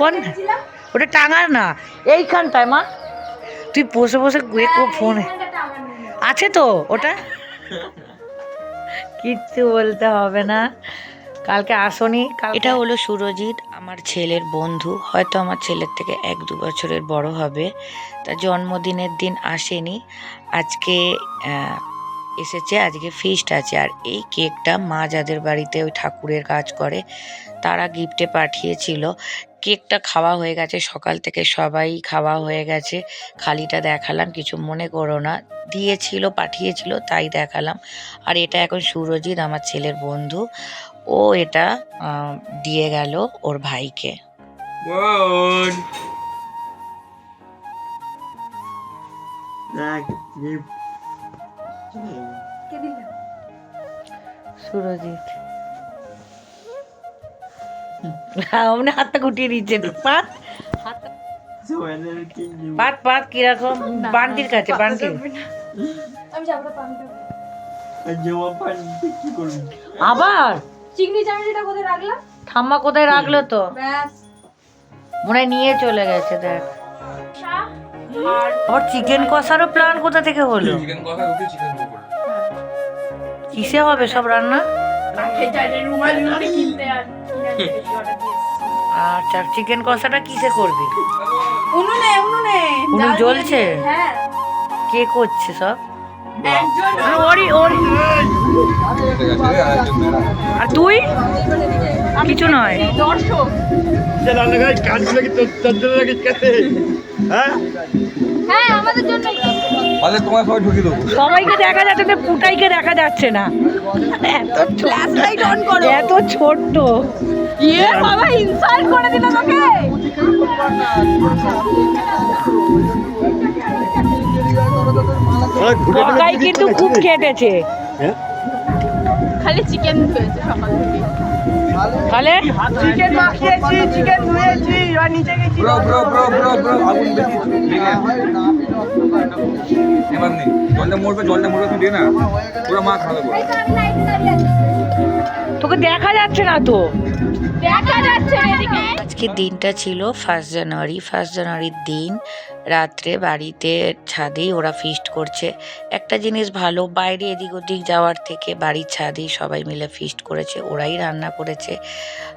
কোন? ওটা টাঙার না। এইখানটায় মা। তুই বসে বসে গুয়ে ফোনে। আছে তো ওটা? কিচ্ছু বলতে হবে না। কালকে আসনি এটা হলো সুরজিৎ আমার ছেলের বন্ধু। হয়তো আমার ছেলের থেকে এক দু বছরের বড় হবে। তা জন্মদিনের দিন আসেনি। আজকে এসেছে আজকে ফিস্ট আছে। আর এই কেকটা মা যাদের বাড়িতে ওই ঠাকুরের কাজ করে তারা গিফটে পাঠিয়েছিল। কেকটা খাওয়া হয়ে গেছে সকাল থেকে সবাই খাওয়া হয়ে গেছে। খালিটা দেখালাম কিছু মনে করো না। দিয়েছিল পাঠিয়েছিল তাই দেখালাম। আর এটা এখন সুরজিৎ আমার ছেলের বন্ধু। ও এটা দিয়ে গেল ওর ভাইকে. সুরজিৎ। অমনি হাতটা গুটিয়ে দিচ্ছে পাত কীরকম বান্টির কাছে বান্টির আবার চিংড়ি চামড়িটা কোথায় ঠাম্মা কোথায় রাখল তো মনে নিয়ে চলে গেছে দেখ আবার চিকেন কষারও প্ল্যান কোথা থেকে হলো কিসে হবে সব রান্না আচ্ছা চিকেন কষাটা কিসে করবি? উনুনে উনুনে উনুন জ্বলছে? হ্যাঁ। কে করছে সব? ওরি ওরি। আর তুই? কিছু নয়। দর্শক। হ্যাঁ? আমাদের জন্য তাহলে তোমার সবাই ঢুকিয়ে দেবো। সবাইকে দেখা যাচ্ছে তো পুটাইকে দেখা যাচ্ছে না। এত ছোট লাইট অন করো। এত ছোট্ট। ইয়ে বাবা ইনসাল্ট করে দিল তোকে? কিন্তু খুব খেটেছে। খালি চিকেন হয়েছে সকাল থেকে। তাহলে? চিকেন মাখিয়েছি চিকেন ধুয়েছি এবার নিচে গেছি। Bro bro bro bro bro আগুন বেশি এবার নেই জলটা মরবে জলটা মরবে তুই দে না। পুরো মা খাবে তোকে দেখা যাচ্ছে না তো। দেখা যাচ্ছে আজকে দিনটা ছিল ফার্স্ট জানুয়ারি ফার্স্ট জানুয়ারির দিন। রাত্রে বাড়িতে ছাদেই ওরা ফিস্ট করছে। একটা জিনিস ভালো, বাইরে এদিক ওদিক যাওয়ার থেকে বাড়ির ছাদেই সবাই মিলে ফিস্ট করেছে, ওরাই রান্না করেছে।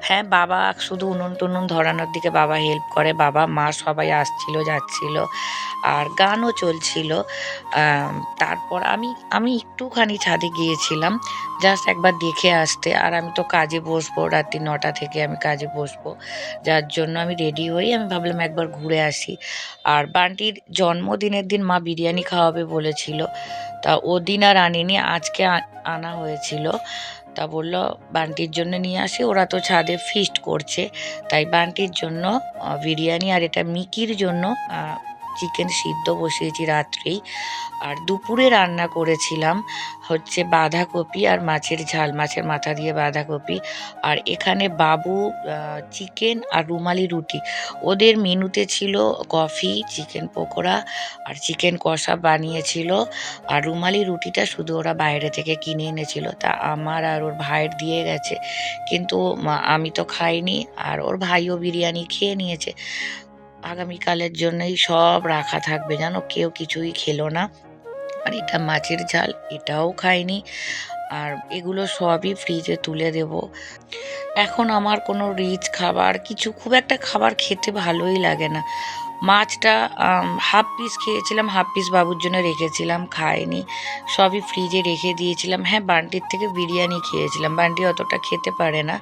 হ্যাঁ বাবা শুধু উনুন টুনুন ধরানোর দিকে বাবা হেল্প করে, বাবা, মা সবাই আসছিল, যাচ্ছিল, আর গানও চলছিল। তারপর আমি আমি একটুখানি ছাদে গিয়েছিলাম জাস্ট একবার দেখে আসতে, আর আমি তো কাজে বসবো, রাত্রি নটা থেকে আমি কাজে বসবো, যার জন্য আমি রেডি হই আমি ভাবলাম একবার ঘুরে আসি। আর বান্টির জন্মদিনের দিন মা বিরিয়ানি খাওয়াবে বলেছিল। তা ও দিন আর আনিনি, আজকে আনা হয়েছিল। তা বলল, বান্টির জন্য নিয়ে আসি, ওরা তো ছাদে ফিস্ট করছে। তাই বান্টির জন্য বিরিয়ানি আর এটা মিকির জন্য চিকেন সিদ্ধ বসিয়েছি রাত্রেই। আর দুপুরে রান্না করেছিলাম হচ্ছে বাঁধাকপি আর মাছের ঝাল, মাছের মাথা দিয়ে বাঁধাকপি। আর এখানে বাবু চিকেন আর রুমালি রুটি। ওদের মেনুতে ছিল কফি চিকেন পকোড়া আর চিকেন কষা বানিয়েছিল। আর রুমালি রুটিটা শুধু ওরা বাইরে থেকে কিনে এনেছিল। তা আমার আর ওর ভাইয়ের দিয়ে গেছে। কিন্তু আমি তো খাইনি আর ওর ভাইও বিরিয়ানি খেয়ে নিয়েছে। আগামীকালের জন্যই সব রাখা থাকবে জানো, কেউ কিছুই খেলো না। আর এটা মাছের ঝাল, এটাও খাইনি। আর এগুলো সবই ফ্রিজে তুলে দেব। এখন আমার কোনো রিচ খাবার, কিছু খুব একটা খাবার খেতে ভালোই লাগে না। মাছটা হাফ পিস খেয়েছিলাম হাফ পিস বাবুর জন্য রেখেছিলাম খায়নি সবই ফ্রিজে রেখে দিয়েছিলাম। হ্যাঁ বান্টির থেকে বিরিয়ানি খেয়েছিলাম। বান্টি অতটা খেতে পারে না।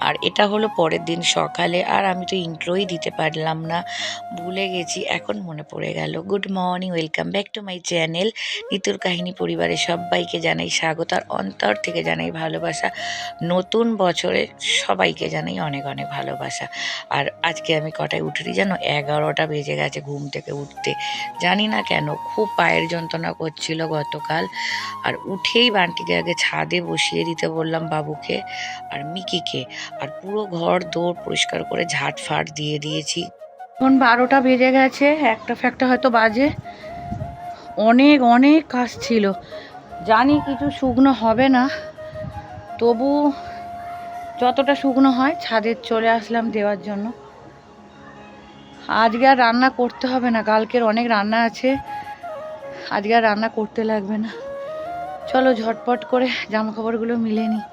আর এটা হলো পরের দিন সকালে। আর আমি তো ইন্ট্রোই দিতে পারলাম না। ভুলে গেছি। এখন মনে পড়ে গেল। Good morning welcome back to my channel নিতুর কাহিনী পরিবারের সবাইকে জানাই স্বাগত। আর অন্তর থেকে জানাই ভালোবাসা। নতুন বছরে সবাইকে জানাই অনেক অনেক ভালোবাসা। আর আজকে আমি কটায় উঠেছি জানো? এগারোটা বেজে গেছে ঘুম থেকে উঠতে। জানি না কেন, খুব পায়ের যন্ত্রণা করছিল গতকাল। আর উঠেই বান্টিকে আগে ছাদে বসিয়ে দিতে বললাম বাবুকে আর মিকিকে। আর পুরো ঘর দৌড় পরিষ্কার করে ঝাট ফাট দিয়ে দিয়েছি। এখন বারোটা বেজে গেছে, একটা ফ্যাক্টা হয়তো বাজে। অনেক অনেক কাজ ছিল। জানি কিছু শুকনো হবে না। তবু যতটা শুকনো হয় ছাদের চলে আসলাম দেওয়ার জন্য। আজকে আর রান্না করতে হবে না, কালকের অনেক রান্না আছে। আজকে আর রান্না করতে লাগবে না। চলো ঝটপট করে জামাকাপড়গুলো মিলে নিই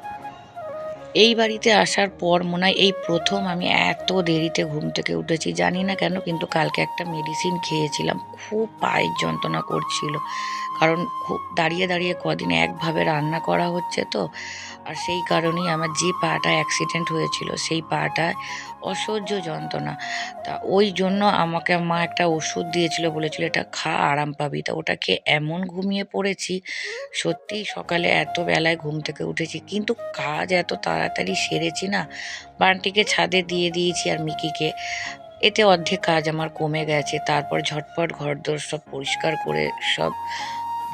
এই বাড়িতে আসার পর মনে হয় এই প্রথম আমি এত দেরিতে ঘুম থেকে উঠেছি, জানি না কেন, কিন্তু কালকে একটা মেডিসিন খেয়েছিলাম, খুব পায়ের যন্ত্রণা করছিল। কারণ খুব দাঁড়িয়ে দাঁড়িয়ে কদিনে একভাবে রান্না করা হচ্ছে তো, আর সেই কারণেই আমার যে পাটা অ্যাক্সিডেন্ট হয়েছিল, সেই পাটায় অসহ্য যন্ত্রণা। তা ওই জন্য আমাকে মা একটা ওষুধ দিয়েছিল, বলেছিল এটা খা, আরাম পাবি। তা ওটাকে এমন ঘুমিয়ে পড়েছি, সত্যি সকালে এত বেলায় ঘুম থেকে উঠেছি, কিন্তু কাজ এত তাড়াতাড়ি সেরেছি না। বানটিকে ছাদে দিয়ে দিয়েছি আর মিকিকে। এতে অর্ধেক কাজ আমার কমে গেছে, তারপর ঝটপট ঘরদোর সব পরিষ্কার করে সব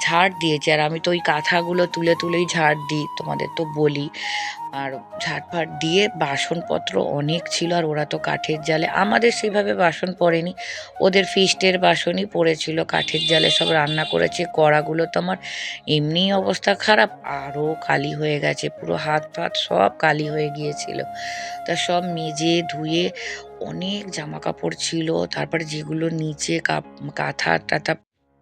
ঝাড় দিয়েছি। আর আমি তো ওই কাঁথাগুলো তুলে তুলেই ঝাড় দিই, তোমাদের তো বলি। আর ঝাড় ফাট দিয়ে বাসনপত্র অনেক ছিল, আর ওরা তো কাঠের জালে, আমাদের সেভাবে বাসন পড়েনি। ওদের ফিস্টের বাসনই পড়েছিল, কাঠের জালে সব রান্না করেছে, কড়াগুলো তো আমার এমনি অবস্থা খারাপ, আরও কালি হয়ে গেছে, পুরো হাত ফাত সব কালি হয়ে গিয়েছিল। তা সব মেজে ধুয়ে অনেক জামা কাপড় ছিল, তারপরে যেগুলো নিচে কাপ, কাঁথা টাথা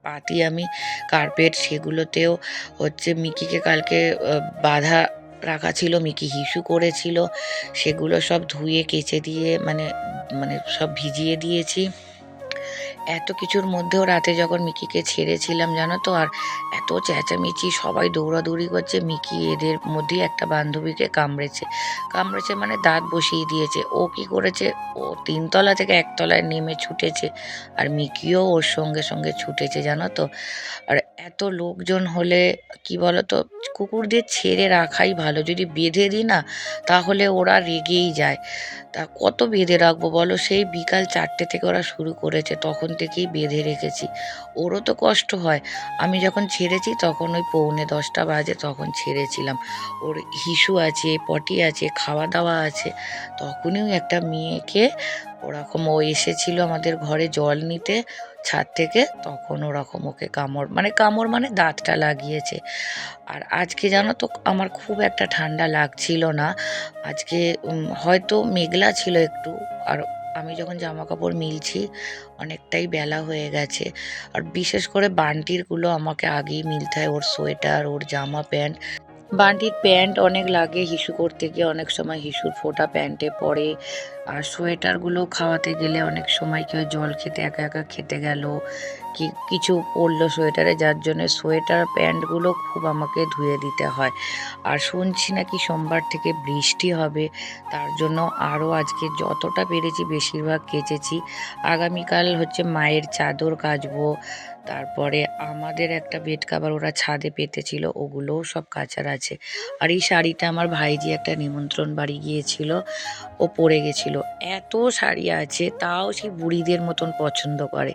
পাতি আমি কার্পেট সেগুলোতেও হচ্ছে মিকিকে কালকে বাধা রাখা ছিল, মিকি হিসু করেছিল, সেগুলো সব ধুয়ে, কেচে দিয়ে মানে মানে সব ভিজিয়ে দিয়েছি। এত কিছুর মধ্যেও রাতে যখন মিকিকে ছেড়েছিলাম, জানো তো? আর এত চেঁচামেচি, সবাই দৌড়াদৌড়ি করছে। মিকি এদের মধ্যেই একটা বান্ধবীকে কামড়েছে। কামড়েছে মানে দাঁত বসিয়ে দিয়েছে। ও কি করেছে? ও তিনতলা থেকে একতলায় নেমে ছুটেছে আর মিকিও ওর সঙ্গে সঙ্গে ছুটেছে, জানো তো? আর এত লোকজন হলে কি বলতো? কুকুরদের ছেড়ে রাখাই ভালো। যদি বেঁধে দিই না, তাহলে ওরা রেগেই যায়। তা কত বেঁধে রাখব বলো? সেই বিকাল চারটে থেকে ওরা শুরু করেছে, তখন থেকেই বেঁধে রেখেছি। ওরও তো কষ্ট হয়। আমি যখন ছেড়েছি তখন ওই পৌনে দশটা বাজে তখন ছেড়েছিলাম। ওর হিসু আছে, পটি আছে খাওয়া দাওয়া আছে। তখনই একটা মেয়েকে ওরকম ও এসেছিল আমাদের ঘরে জল নিতে। ছাদ থেকে তখন ওরকম ওকে কামড় মানে কামড় মানে দাঁতটা লাগিয়েছে। আর আজকে জানো তো আমার খুব একটা ঠান্ডা লাগছিল না। আজকে হয়তো মেঘলা ছিল একটু। আর আমি যখন জামা কাপড় মিলছি, অনেকটাই বেলা হয়ে গেছে। আর বিশেষ করে বান্টিরগুলো আমাকে আগেই মিলতে হয়, ওর সোয়েটার, ওর জামা প্যান্ট। বান্টির প্যান্ট অনেক লাগে হিসু করতে গিয়ে, অনেক সময় হিসুর ফোটা প্যান্টে পড়ে। আর সোয়েটারগুলো খাওয়াতে গেলে অনেক সময় কেউ জল খেতে একা একা খেতে গেল। কিছু পরলো সোয়েটারে, যার জন্য সোয়েটার প্যান্টগুলো খুব আমাকে ধুয়ে দিতে হয়। আর শুনছি নাকি সোমবার থেকে বৃষ্টি হবে, তার জন্য আরও আজকে যতটা পেরেছি বেশিরভাগ কেচেছি। আগামীকাল হচ্ছে মায়ের চাদর কাচবো, তারপরে আমাদের একটা বেড কাভার ওরা ছাদে পেতেছিল, ওগুলোও সব কাচার আছে। আর এই শাড়িটা আমার ভাইজি একটা নিমন্ত্রণ বাড়ি গিয়েছিল ও পরে গেছিল। এত শাড়ি আছে, তাও সেই বুড়িদের মতন পছন্দ করে।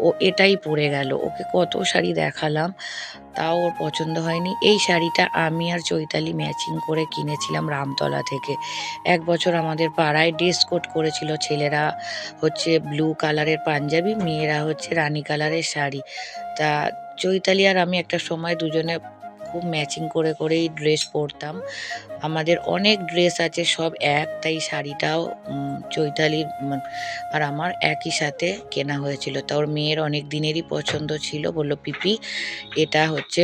ও এটাই পরে গেল। ওকে কত শাড়ি দেখালাম, তাও ওর পছন্দ হয়নি। এই শাড়িটা আমি আর চৈতালি ম্যাচিং করে কিনেছিলাম রামতলা থেকে। এক বছর আমাদের পাড়ায় ড্রেস কোড করেছিল ছেলেরা হচ্ছে ব্লু কালারের পাঞ্জাবি, মেয়েরা হচ্ছে রানী কালারের শাড়ি। তা চৈতালি আর আমি একটা সময় দুজনে খুব ম্যাচিং করে করেই ড্রেস পরতাম। আমাদের অনেক ড্রেস আছে, সব এক, তাই শাড়িটাও চৈতালির আর আমার একই সাথে কেনা হয়েছিল। তা ওর মেয়ের অনেক দিনেরই পছন্দ ছিল, বলল, পিপি, এটা হচ্ছে,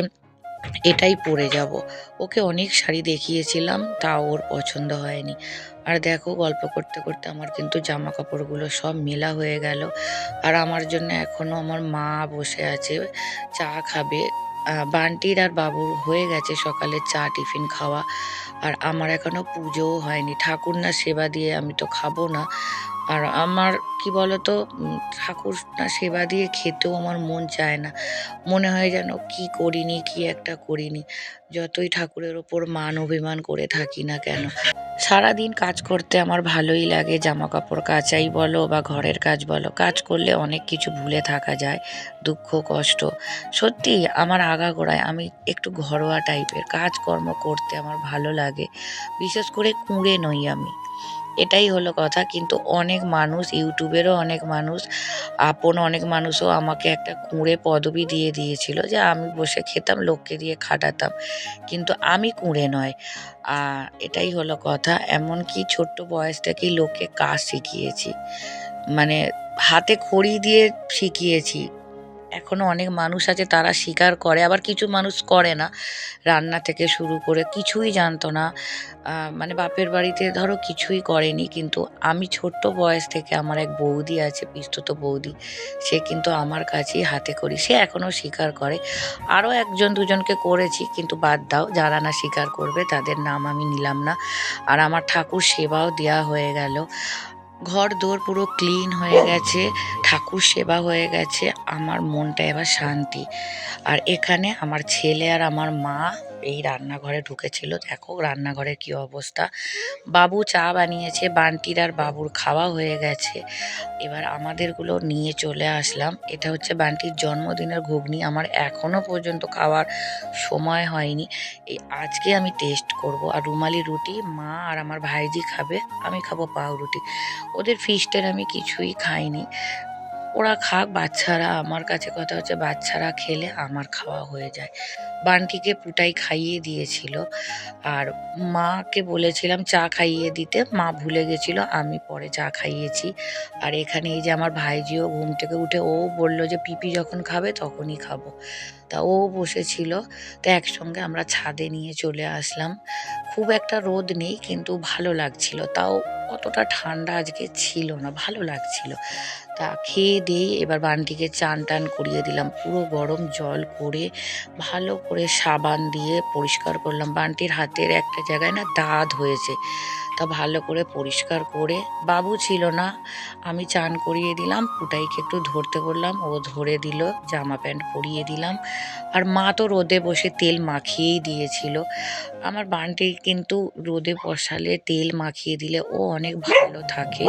এটাই পরে যাব। ওকে অনেক শাড়ি দেখিয়েছিলাম, তা ওর পছন্দ হয়নি। আর দেখো, গল্প করতে করতে আমার কিন্তু জামা কাপড়গুলো সব মেলা হয়ে গেল। আর আমার জন্য এখনও আমার মা বসে আছে, চা খাবে। বান্টির আর বাবুর হয়ে গেছে সকালে চা, টিফিন, খাওয়া। আর আমার এখনও পুজোও হয়নি। ঠাকুর না সেবা দিয়ে আমি তো খাব না। আর আমার, কি বলতো ঠাকুর সেবা দিয়ে খেতেও আমার মন চায় না। মনে হয় যেন কি করিনি, কি একটা করিনি। যতই ঠাকুরের ওপর মান অভিমান করে থাকি না কেন। সারাদিন কাজ করতে আমার ভালোই লাগে জামা কাপড় কাচাই বলো বা ঘরের কাজ বলো। কাজ করলে অনেক কিছু ভুলে থাকা যায়, দুঃখ, কষ্ট। সত্যি আমার আগাগোড়ায় আমি একটু ঘরোয়া টাইপের কাজকর্ম করতে আমার ভালো লাগে। বিশেষ করে কুঁড়ে নই আমি। এটাই হলো কথা। কিন্তু অনেক মানুষ, ইউটিউবেরও অনেক মানুষ, আপন অনেক মানুষও আমাকে একটা কুঁড়ে পদবি দিয়ে দিয়েছিল যে আমি বসে খেতাম, লোককে দিয়ে খাটাতাম। কিন্তু আমি কুঁড়ে নয়। আর এটাই হলো কথা। এমনকি ছোট্ট বয়স থেকেই লোককে কাজ শিখিয়েছি। মানে হাতে খড়ি দিয়ে শিখিয়েছি। এখনও অনেক মানুষ আছে তারা স্বীকার করে, আবার কিছু মানুষ করে না। রান্না থেকে শুরু করে কিছুই জানতো না। মানে বাপের বাড়িতে ধরো কিছুই করেনি, কিন্তু আমি ছোট্ট বয়স থেকে আমার এক বৌদি আছে পিস্তুত বৌদি, সে কিন্তু আমার কাছেই হাতে করি সে এখনও স্বীকার করে। আরও একজন দুজনকে করেছি, কিন্তু বাদ দাও, যারা না স্বীকার করবে তাদের নাম আমি নিলাম না। আর আমার ঠাকুর সেবাও দেওয়া হয়ে গেল। ঘর দোর পুরো ক্লিন হয়ে গেছে, ঠাকুর সেবা হয়ে গেছে, আমার মনটা এবার শান্তি। আর এখানে আমার ছেলে আর আমার মা এই রান্নাঘরে ঢুকেছিল। দেখো রান্নাঘরের কি অবস্থা। বাবু চা বানিয়েছে, বান্টির আর বাবুর খাওয়া হয়ে গেছে। এবার আমাদেরগুলো নিয়ে চলে আসলাম। এটা হচ্ছে বান্টির জন্মদিনের ঘুগনি। আমার এখনও পর্যন্ত খাওয়ার সময় হয়নি। এই আজকে আমি টেস্ট করব। আর রুমালি রুটি, মা আর আমার ভাইজি খাবে। আমি খাব পাউরুটি। ওদের ফিস্টের আমি কিছুই খাইনি। ওরা খাক, বাচ্চারা, আমার কাছে কথা হচ্ছে বাচ্চারা খেলে আমার খাওয়া হয়ে যায়। বান্টিকে পুটাই খাইয়ে দিয়েছিল। আর মাকে বলেছিলাম, চা খাইয়ে দিতে। মা ভুলে গেছিল, আমি পরে চা খাইয়েছি। আর এখানে এই যে আমার ভাইজিও ঘুম থেকে উঠে, ও বলল যে, পিপি যখন খাবে তখনই খাব। তা ও বসেছিল। তো একসঙ্গে আমরা ছাদে নিয়ে চলে আসলাম। খুব একটা রোদ নেই, কিন্তু ভালো লাগছিল। তাও অতটা ঠান্ডা আজকে ছিল না, ভালো লাগছিল। তা খেয়ে দিয়ে এবার বানটিকে চান টান করিয়ে দিলাম। পুরো গরম জল করে ভালো করে সাবান দিয়ে পরিষ্কার করলাম। বানটির হাতের একটা জায়গায় না দাঁত হয়েছে। তা ভালো করে পরিষ্কার করে, বাবু ছিল না, আমি চান করিয়ে দিলাম, পুটাইকে একটু ধরতে বললাম, ও ধরে দিল, জামা প্যান্ট পরিয়ে দিলাম। আর মা তো রোদে বসে তেল মাখিয়েই দিয়েছিল। আমার বানটি কিন্তু রোদে বসালে তেল মাখিয়ে দিলে ও অনেক ভালো থাকে।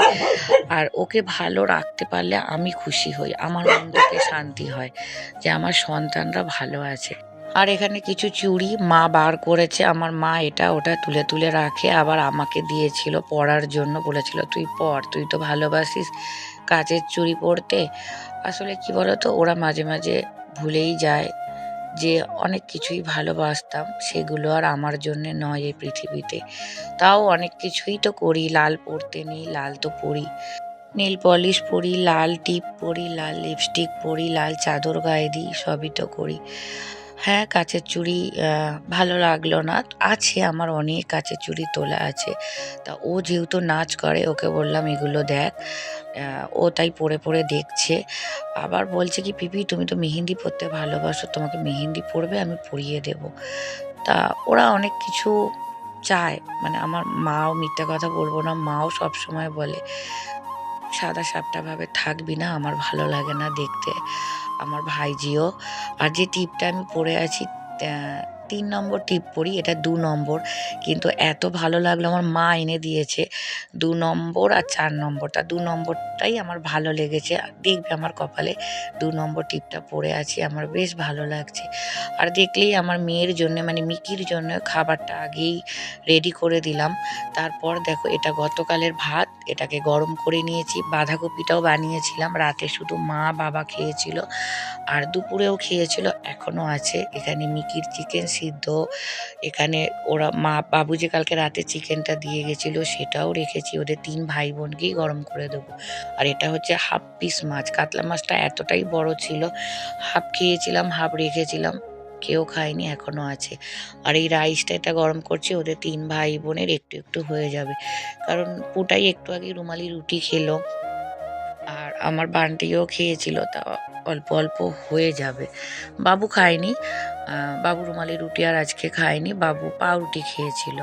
আর ওকে ভালো রাখতে পারলে আমি খুশি হই। আমার মন থেকে শান্তি হয় যে আমার সন্তানরা ভালো আছে। আর এখানে কিছু চুড়ি মা বার করেছে। আমার মা এটা ওটা তুলে তুলে রাখে। আবার আমাকে দিয়েছিল পরার জন্য। বলেছিল, তুই পর, তুই তো ভালোবাসিস কাচের চুড়ি পরতে। আসলে কি বলতো, ওরা মাঝে মাঝে ভুলেই যায় যে অনেক কিছুই ভালোবাসতাম। সেগুলো আর আমার জন্য নয় এই পৃথিবীতে। তাও অনেক কিছুই তো করি। লাল পরতে নেই, লাল তো পরি। নীল পলিশ পরি, লাল টিপ পরি, লাল লিপস্টিক পরি, লাল চাদর গায়ে দিই, সবই তো করি। হ্যাঁ কাচের চুড়ি ভালো লাগল না। আছে আমার অনেক কাচের চুড়ি তোলা আছে। তা ও যেহেতু নাচ করে, ওকে বললাম এগুলো দেখ। ও তাই পরে পরে দেখছে। আবার বলছে কি, পিপি, তুমি তো মেহেন্দি পরতে ভালোবাসো, তোমাকে মেহেন্দি পরবে, আমি পরিয়ে দেব। তা ওরা অনেক কিছু চায়। মানে আমার মাও মিথ্যা কথা বলব না, মাও সব সময় বলে, সাদা সাপটাভাবে থাকবি না, আমার ভালো লাগে না দেখতে। আমার ভাইজিও আর যে টিপটা আমি পরে আছি তিন নম্বর টিপ পরি এটা দু নম্বর। কিন্তু এত ভালো লাগল, আমার মা এনে দিয়েছে দু নম্বর আর চার নম্বরটা। দু নম্বরটাই আমার ভালো লেগেছে। দেখবে আমার কপালে দু নম্বর টিপটা পরে আছি, আমার বেশ ভালো লাগছে। আর দেখলেই আমার মেয়ের জন্য মানে মিকির জন্য খাবারটা আগেই রেডি করে দিলাম। তারপর দেখো, এটা গতকালের ভাত, এটাকে গরম করে নিয়েছি, বাঁধাকপিটাও বানিয়েছিলাম। রাতে শুধু মা, বাবা খেয়েছিল আর দুপুরেও খেয়েছিল এখনও আছে। এখানে মিকির চিকেন সিদ্ধ। এখানে ওরা মা বাবু যে কালকে রাতে চিকেনটা দিয়ে গেছিল সেটাও রেখেছি। ওদের তিন ভাই বোনকেই গরম করে দেবো। আর এটা হচ্ছে হাফ পিস মাছ। কাতলা মাছটা এতটাই বড় ছিল। হাফ খেয়েছিলাম, হাফ রেখেছিলাম। কেউ খায়নি এখনও আছে। আর এই রাইসটা এটা গরম করছি, ওদের তিন ভাই বোনের একটু একটু হয়ে যাবে। কারণ পুটাই একটু আগে রুমালি রুটি খেলো। আর আমার বান্টিও খেয়েছিল তা অল্প অল্প হয়ে যাবে। বাবু খায়নি বাবু রুমালি রুটি আর আজকে খায়নি, বাবু পাউরুটি খেয়েছিল।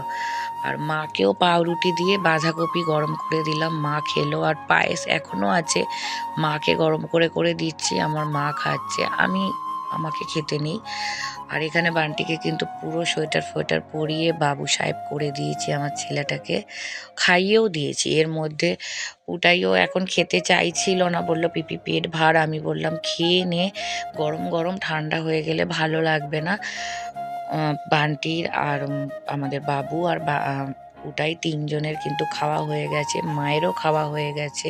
আর মাকেও পাউরুটি দিয়ে বাঁধাকপি গরম করে দিলাম, মা খেলো। আর পায়েস এখনও আছে, মাকে গরম করে করে দিচ্ছি, আমার মা খাচ্ছে। আমি আমাকে খেতে নেই। আর এখানে বান্টিকে কিন্তু পুরো সোয়েটার ফোয়েটার পরিয়ে বাবু সাহেব করে দিয়েছি আমার ছেলেটাকে। খাইয়েও দিয়েছি। এর মধ্যে ওটাইও এখন খেতে চাইছিল না, বলল, পিপি, পেট ভার। আমি বললাম, খেয়ে নে। গরম গরম, ঠান্ডা হয়ে গেলে ভালো লাগবে না। বান্টির আর আমাদের বাবু আর ওটাই তিনজনের কিন্তু খাওয়া হয়ে গেছে মায়েরও খাওয়া হয়ে গেছে।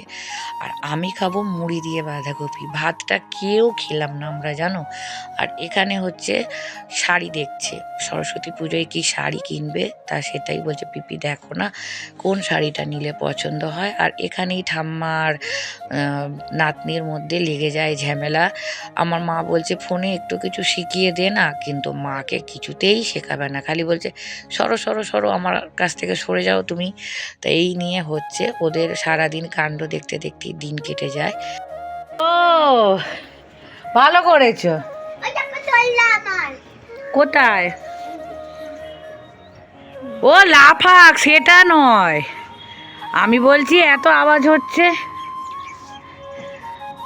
আর আমি খাব মুড়ি দিয়ে বাঁধাকপি ভাতটা কেউ খেলাম না আমরা জানো? আর এখানে হচ্ছে শাড়ি দেখছে সরস্বতী পুজোয় কি শাড়ি কিনবে? তা সেটাই বলছে পিপি দেখো না কোন শাড়িটা নিলে পছন্দ হয়? আর এখানেই ঠাম্মার আহ, নাতনির মধ্যে লেগে যায় ঝামেলা। আমার মা বলছে ফোনে একটু কিছু শিখিয়ে দে না। কিন্তু মাকে কিছুতেই শেখাবে না। খালি বলছে সরো সরো সরো আমার কাছ থেকে সরে যাও তুমি। তো এই নিয়ে হচ্ছে ওদের সারাদিন কাণ্ড দেখতে দেখতে দিন কেটে যায়। ও ভালো করেছ। কোথায়? ও লাফাক সেটা নয়। আমি বলছি এত আওয়াজ হচ্ছে।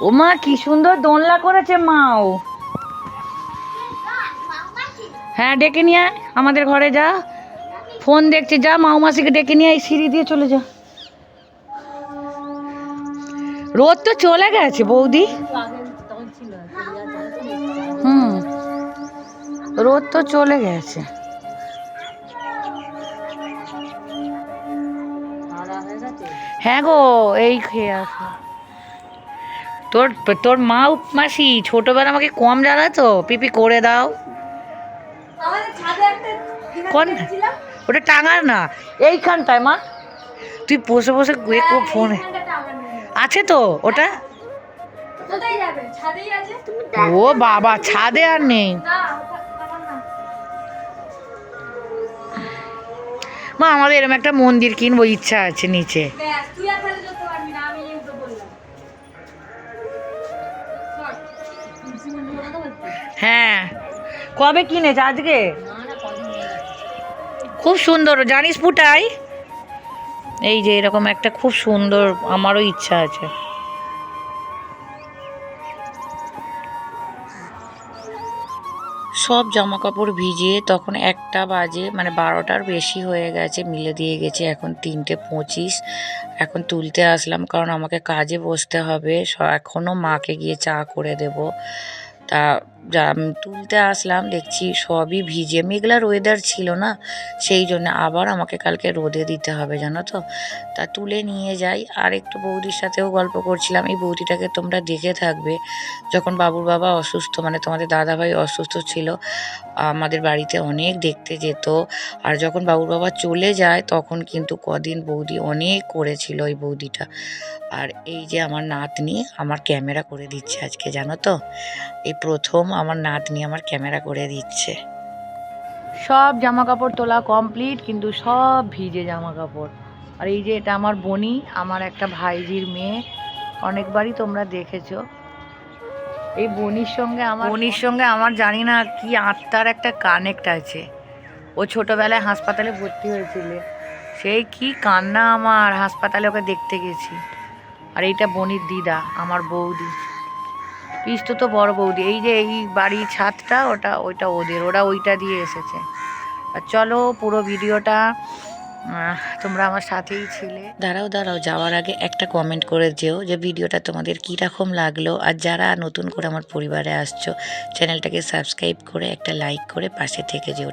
ও মা কি সুন্দর দোলনা করেছে মাও। হ্যাঁ ডেকে নিয়ে আয়। আমাদের ঘরে যা। ফোন দেখছে যা মাও মাসিকে ডেকে নিয়ে আয় সিঁড়ি দিয়ে চলে যা। রোদ তো চলে গেছে বৌদি। হুম রোদ তো চলে গেছে। হ্যাঁ গো এই খেয়ে আসো। তোর তোর মা মাসি ছোটবেলা আমাকে কম জ্বালাতো পিপি করে দাও। কোন ওটা টাঙার না এইখানটায় মা। তুই বসে বসে ফোনে আছে তো ওটা? ও বাবা ছাদে আর নেই। মা আমাদের এরকম একটা মন্দির কিনবো ইচ্ছা আছে নিচে। হ্যাঁ। কবে কিনেছ? আজকে? খুব সুন্দর, জানিস পুটাই? এই যে এরকম একটা খুব সুন্দর, আমারও ইচ্ছা আছে। সব জামা কাপড় ভিজিয়ে তখন একটা বাজে মানে বারোটার বেশি হয়ে গেছে, মিলে দিয়ে গেছে, এখন তিনটে পঁচিশ। এখন তুলতে আসলাম, কারণ আমাকে কাজে বসতে হবে এখনও মাকে গিয়ে চা করে দেব। তা যা তুলতে আসলাম, দেখছি সবই ভিজে। মেঘলার ওয়েদার ছিল না, সেই জন্য আবার আমাকে কালকে রোদে দিতে হবে, জানো তো? তা তুলে নিয়ে যাই। আর একটু বৌদির সাথেও গল্প করছিলাম, এই বৌদিটাকে তোমরা দেখে থাকবে। যখন বাবুর বাবা অসুস্থ মানে তোমাদের দাদাভাই অসুস্থ ছিল, আমাদের বাড়িতে অনেক দেখতে যেত। আর যখন বাবুর বাবা চলে যায়, তখন কিন্তু কদিন বৌদি অনেক করেছিল ওই বৌদিটা। আর এই যে আমার নাতনি, আমার ক্যামেরা করে দিচ্ছে আজকে, জানো তো? এই প্রথম আমার নাতনি আমার ক্যামেরা করে দিচ্ছে। সব জামা কাপড় তোলা কমপ্লিট কিন্তু সব ভিজে জামা কাপড় আর এই যে এটা আমার বনি আমার একটা ভাইজির মেয়ে। অনেকবারই তোমরা দেখেছ। এই বনির সঙ্গে আমার বনির সঙ্গে আমার জানি না কি আত্মার একটা কানেক্ট আছে। ও ছোটোবেলায় হাসপাতালে ভর্তি হয়েছিল। সেই কি কান্না আমার হাসপাতালে ওকে দেখতে গেছি। আর এইটা বনির দিদা আমার বৌদি। পিস্ত তো বড় বৌদি। এই যে এই বাড়ির ছাদটা, ওটা, ওইটা ওদের, ওরা ওইটা দিয়ে এসেছে। আর চলো পুরো ভিডিওটা তোমরা আমার সাথেই ছিলে। দাঁড়াও দাঁড়াও, যাওয়ার আগে একটা কমেন্ট করে যেও যে ভিডিওটা তোমাদের কীরকম লাগল। আর যারা নতুন করে আমার পরিবারে আসছো চ্যানেলটাকে সাবস্ক্রাইব করে একটা লাইক করে পাশে থেকে যেও।